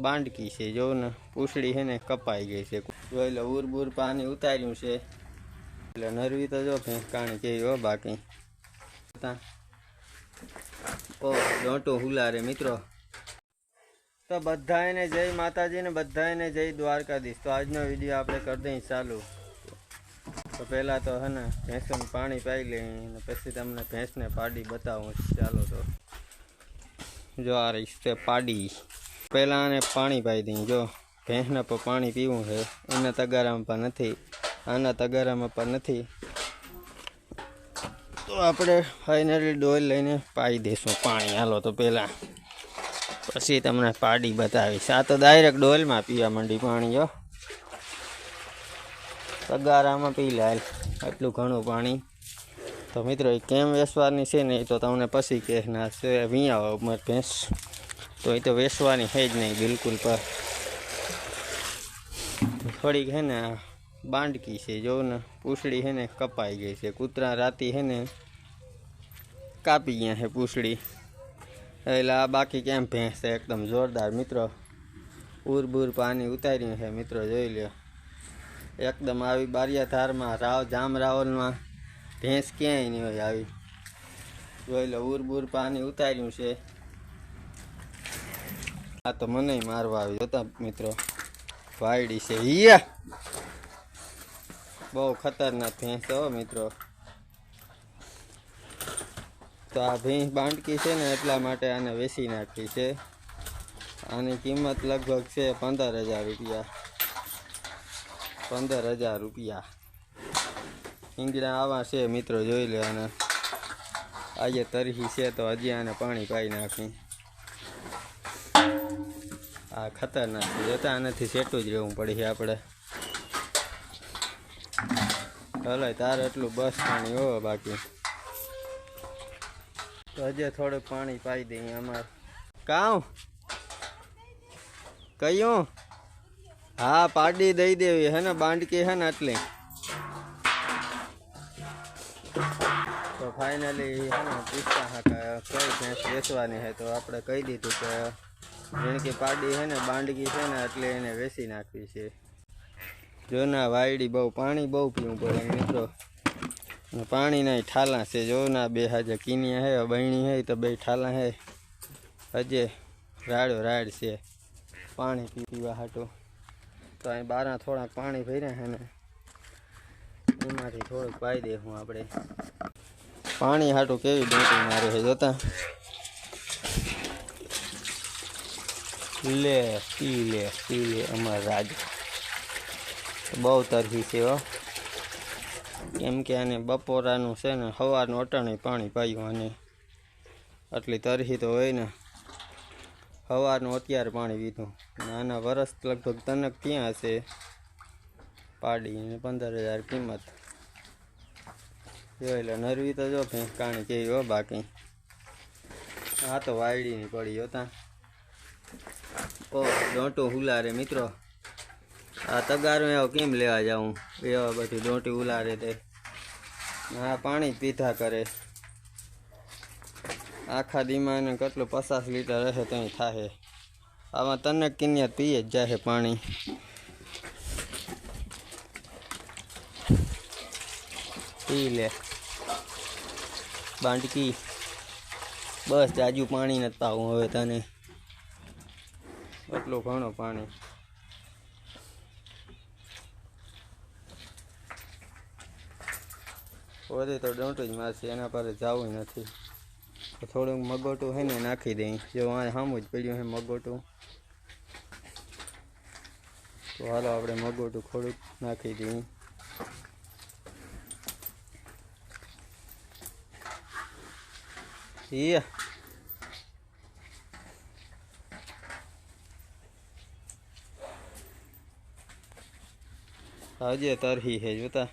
બાંડકી છે. જો ને પૂછડી છે ને કપાઈ ગઈ છે. જોઈ લો, ઉરબુર પાણી ઉતાર્યું છે. એટલે નરવી તો જો કાણી કેવી હો બાકી. ઓ, ડોંટો હુલારે મિત્રો. તો બધાને જય માતાજીને બધાને જય દ્વારકાધીશ. તો આજનો વીડિયો આપણે કરી દઈએ ચાલુ. તો પહેલાં તો હે ને ભેંસોને પાણી પાઈ લઈએ પછી તમને ભેંસને પાડી બતાવું. ચાલો તો. જો આ રીતે પાડી. પહેલાં આને પાણી પાઈ દઈએ જો. ભેંસને પર પાણી પીવું છે. એના તગારામાં પણ નથી. આના તગારામાં પણ નથી. તો આપણે ફાઇનલી ડોલ લઈને પાઈ દઈશું પાણી. હાલો, તો પહેલાં પછી તમને પાડી બતાવીશ. આ તો ડાયરેક્ટ ડોલમાં પીવા માંડી પાણી જો તગારામાં પી લે. આટલું ઘણું પાણી. તો મિત્રો, એ કેમ વેસવાની છે ને એ તો તમને પછી કહે ના છે વિયા ઉંમર ભેંસ. તો એ તો વેસવાની છે જ નહીં બિલકુલ પર થોડીક છે ને બાંડકી છે, જો ને પૂછડી છે ને કપાઈ ગઈ છે. કૂતરા રાતી છે ને કાપી ગયા છે પૂછડી. એટલે આ બાકી કેમ ભેંસ છે? એકદમ જોરદાર મિત્રો. ઉર બુર પાણી ઉતાર્યું છે મિત્રો, જોઈ લ્યો. એકદમ આવી બારિયાધારમાં રાવ જામ રાવલમાં ભેંસ ક્યાંય નહીં હોય આવી. જોઈ લો ઉરબુર પાણી ઉતાર્યું છે. આ તો મને મારવા આવી જોતા મિત્રો. વાયડી છે. હિયા બહુ ખતરનાક ભેંસ હો મિત્રો. તો આ ભેંસ બાંટકી છે ને એટલા માટે આને વેચી નાખી છે. આની કિંમત લગભગ છે પંદર હજાર રૂપિયા. પંદર હજાર રૂપિયા. ઈંગડા આવા છે મિત્રો, જોઈ લે અને આજે તરહી છે તો હજી આને પાણી પાઈ નાખી. આ ખતરનાક જોતા આનાથી સેટું જ રહેવું પડે છે આપણે. ભલે તારે એટલું બસ પાણી હો બાકી. તો હજે થોડુંક પાણી પાઈ દઈએ અમારે. કાઉ? કયું? હા, પાડી દઈ દેવી. હે ને, બાંડકી હે ને આટલી. તો ફાઇનલી હે ને પૂછતા હા કઈ ભેંસ વેચવાની હે તો આપણે કહી દીધું કે જેને કે પાડી છે ને, બાંડકી છે ને, એટલે એને વેચી નાખવી છે. જો ના વાયડી બહુ પાણી બહુ પીવું પડે મિત્રો. પાણીના ઠાલા છે. જો ના બે હાજર કિનિયા હે બહેણી હે, તો બે ઠાલા હે. હજે રાડો રાડ છે. પાણી પી પીવા હાટું. તો અહીં બારા થોડાક પાણી ભર્યા છે ને, એમાંથી થોડુંક પાઈ દે હું આપણે. પાણી હાટું કેવી ડોટી મારે છે, જોતા? લે પી લે પી લે અમાર રાજ. બહુ તરફી છે, હો. કેમ કે આને બપોરાનું છે ને સવારનું અટાણે પાણી પાયું અને આટલી તરહી તો હોય ને. સવારનું અત્યારે પાણી પીધું. નાના વરસ લગભગ તનક ત્યાં હશે. પાડીને પંદર હજાર કિંમત. જો એટલે નરવી તો જો કાણી કેવી, હો, બાકી. આ તો વાયડીની પડી હોતા ઓ ડોંટો હુલારે મિત્રો. આ તગારો એવો કેમ લેવા જાઉં? એવા બધી ડોંટી ઉલારે તે. આ પાણી પીધા કરે. આખા દીમાં કેટલું પચાસ લીટર રહે તો થાય આમાં તને કિન્યા પીએ જ જાય પાણી. પી લે. બાંટકી બસ જાજુ પાણી નથી પાવું હવે તને. એટલું ઘણું પાણી. વધે તો ડોંટું જ મારશે, એના પર જવું નથી. થોડુંક મગોટું છે ને નાખી દઈ. જો આ સામું જ પડ્યું છે મગોટું. તો હાલો આપણે મગોટું થોડુંક નાખી દઈએ ઈયા. હજે તરહી હે જોતા